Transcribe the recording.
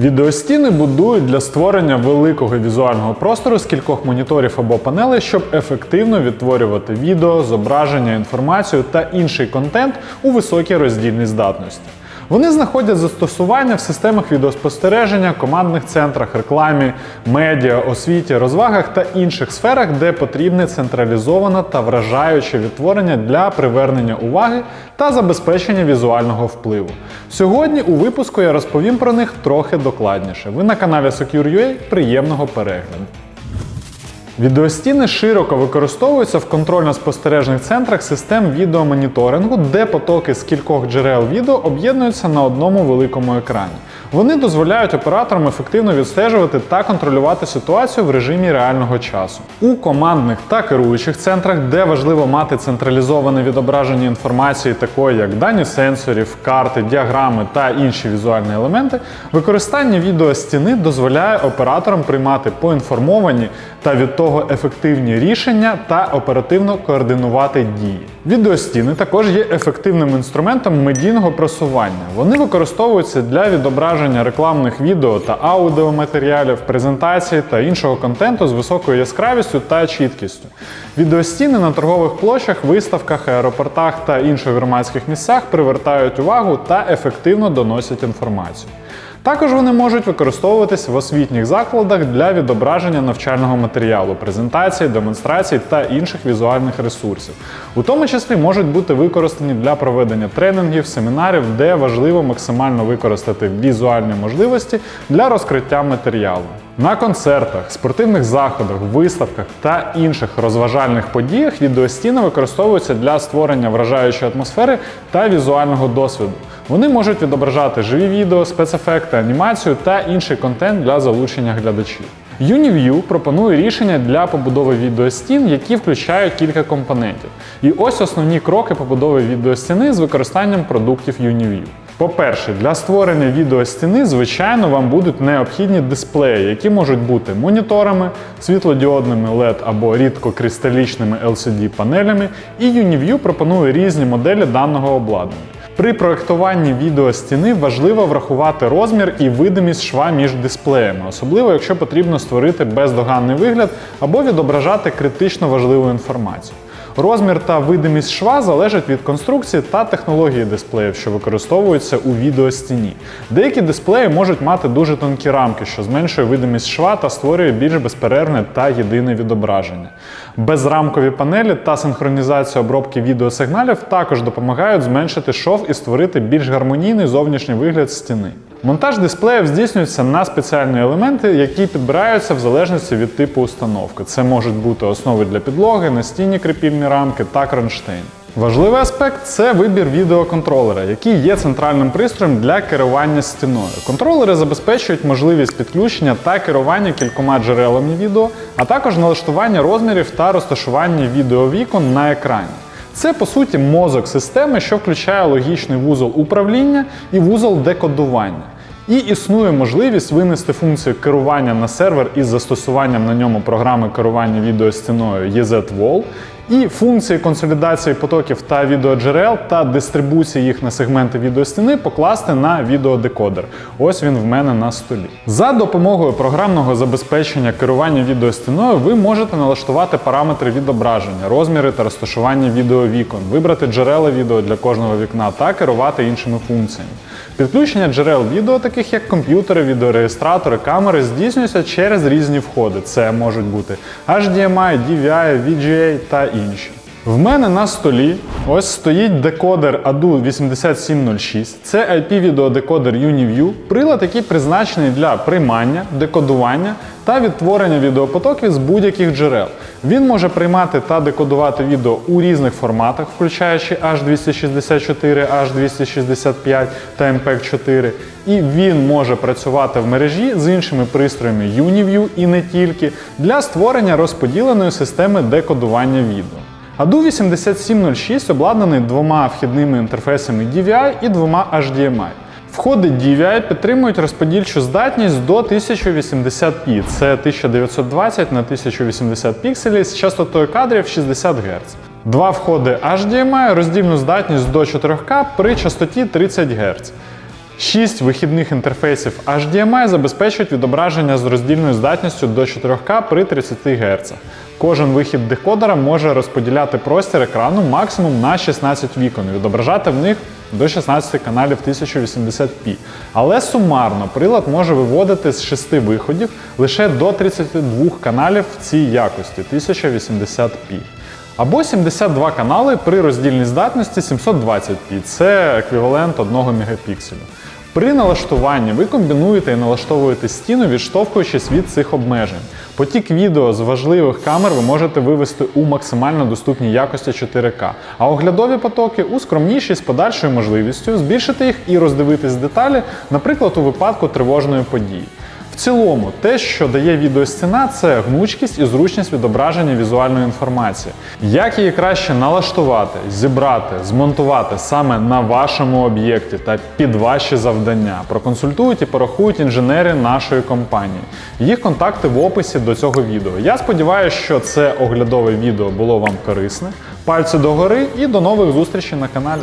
Відеостіни будують для створення великого візуального простору з кількох моніторів або панелей, щоб ефективно відтворювати відео, зображення, інформацію та інший контент у високій роздільній здатності. Вони знаходять застосування в системах відеоспостереження, командних центрах, рекламі, медіа, освіті, розвагах та інших сферах, де потрібне централізоване та вражаюче відтворення для привернення уваги та забезпечення візуального впливу. Сьогодні у випуску я розповім про них трохи докладніше. Ви на каналі Secure.ua. Приємного перегляду. Відеостіни широко використовуються в контрольно-спостережних центрах систем відеомоніторингу, де потоки з кількох джерел відео об'єднуються на одному великому екрані. Вони дозволяють операторам ефективно відстежувати та контролювати ситуацію в режимі реального часу. У командних та керуючих центрах, де важливо мати централізоване відображення інформації, такої як дані сенсорів, карти, діаграми та інші візуальні елементи, використання відеостіни дозволяє операторам приймати поінформовані та від того ефективні рішення та оперативно координувати дії. Відеостіни також є ефективним інструментом медійного просування. Вони використовуються для відображення рекламних відео та аудіоматеріалів, презентацій та іншого контенту з високою яскравістю та чіткістю. Відеостіни на торгових площах, виставках, аеропортах та інших громадських місцях привертають увагу та ефективно доносять інформацію. Також вони можуть використовуватись в освітніх закладах для відображення навчального матеріалу, презентацій, демонстрацій та інших візуальних ресурсів. У тому числі можуть бути використані для проведення тренінгів, семінарів, де важливо максимально використати візуальні можливості для розкриття матеріалу. На концертах, спортивних заходах, виставках та інших розважальних подіях відеостіни використовуються для створення вражаючої атмосфери та візуального досвіду. Вони можуть відображати живі відео, спецефекти, анімацію та інший контент для залучення глядачів. UniView пропонує рішення для побудови відеостін, які включають кілька компонентів. І ось основні кроки побудови відеостіни з використанням продуктів UniView. По-перше, для створення відеостіни, звичайно, вам будуть необхідні дисплеї, які можуть бути моніторами, світлодіодними LED або рідкокристалічними LCD-панелями, і UniView пропонує різні моделі даного обладнання. При проєктуванні відеостіни важливо врахувати розмір і видимість шва між дисплеями, особливо якщо потрібно створити бездоганний вигляд або відображати критично важливу інформацію. Розмір та видимість шва залежать від конструкції та технології дисплеїв, що використовуються у відеостіні. Деякі дисплеї можуть мати дуже тонкі рамки, що зменшує видимість шва та створює більш безперервне та єдине відображення. Безрамкові панелі та синхронізація обробки відеосигналів також допомагають зменшити шов і створити більш гармонійний зовнішній вигляд стіни. Монтаж дисплеїв здійснюється на спеціальні елементи, які підбираються в залежності від типу установки. Це можуть бути основи для підлоги, настінні кріпільні рамки та кронштейн. Важливий аспект це вибір відеоконтролера, який є центральним пристроєм для керування стіною. Контролери забезпечують можливість підключення та керування кількома джерелами відео, а також налаштування розмірів та розташування відеовікон на екрані. Це по суті мозок системи, що включає логічний вузол управління і вузол декодування. І існує можливість винести функцію керування на сервер із застосуванням на ньому програми керування відеостіною EZ-Wall, і функції консолідації потоків та відеоджерел та дистрибуції їх на сегменти відеостіни покласти на відеодекодер. Ось він в мене на столі. За допомогою програмного забезпечення керування відеостіною ви можете налаштувати параметри відображення, розміри та розташування відеовікон, вибрати джерела відео для кожного вікна та керувати іншими функціями. Підключення джерел відео, таких як комп'ютери, відеореєстратори, камери, здійснюється через різні входи. Це можуть бути HDMI, DVI, VGA та інші. Change. В мене на столі ось стоїть декодер ADU 8706. Це IP-відеодекодер UniView, прилад, який призначений для приймання, декодування та відтворення відеопотоків з будь-яких джерел. Він може приймати та декодувати відео у різних форматах, включаючи H264, H265 та MPEG-4. І він може працювати в мережі з іншими пристроями UniView і не тільки для створення розподіленої системи декодування відео. ADU 8706 обладнаний двома вхідними інтерфейсами DVI і двома HDMI. Входи DVI підтримують розподільчу здатність до 1080p, це 1920 на 1080 пікселів з частотою кадрів 60 Гц. Два входи HDMI роздільну здатність до 4К при частоті 30 Гц. Шість вихідних інтерфейсів HDMI забезпечують відображення з роздільною здатністю до 4К при 30 Гц. Кожен вихід декодера може розподіляти простір екрану максимум на 16 вікон, і відображати в них до 16 каналів 1080p. Але сумарно прилад може виводити з 6 виходів лише до 32 каналів в цій якості 1080p. Або 72 канали при роздільній здатності 720p. Це еквівалент 1 мегапікселю. При налаштуванні ви комбінуєте і налаштовуєте стіну, відштовхуючись від цих обмежень. Потік відео з важливих камер ви можете вивести у максимально доступній якості 4К, а оглядові потоки у скромніші з подальшою можливістю збільшити їх і роздивитись деталі, наприклад, у випадку тривожної події. Цілому, те, що дає відеостіна, це гнучкість і зручність відображення візуальної інформації. Як її краще налаштувати, зібрати, змонтувати саме на вашому об'єкті та під ваші завдання, проконсультують і порахують інженери нашої компанії. Їх контакти в описі до цього відео. Я сподіваюся, що це оглядове відео було вам корисне. Пальці догори і до нових зустрічей на каналі.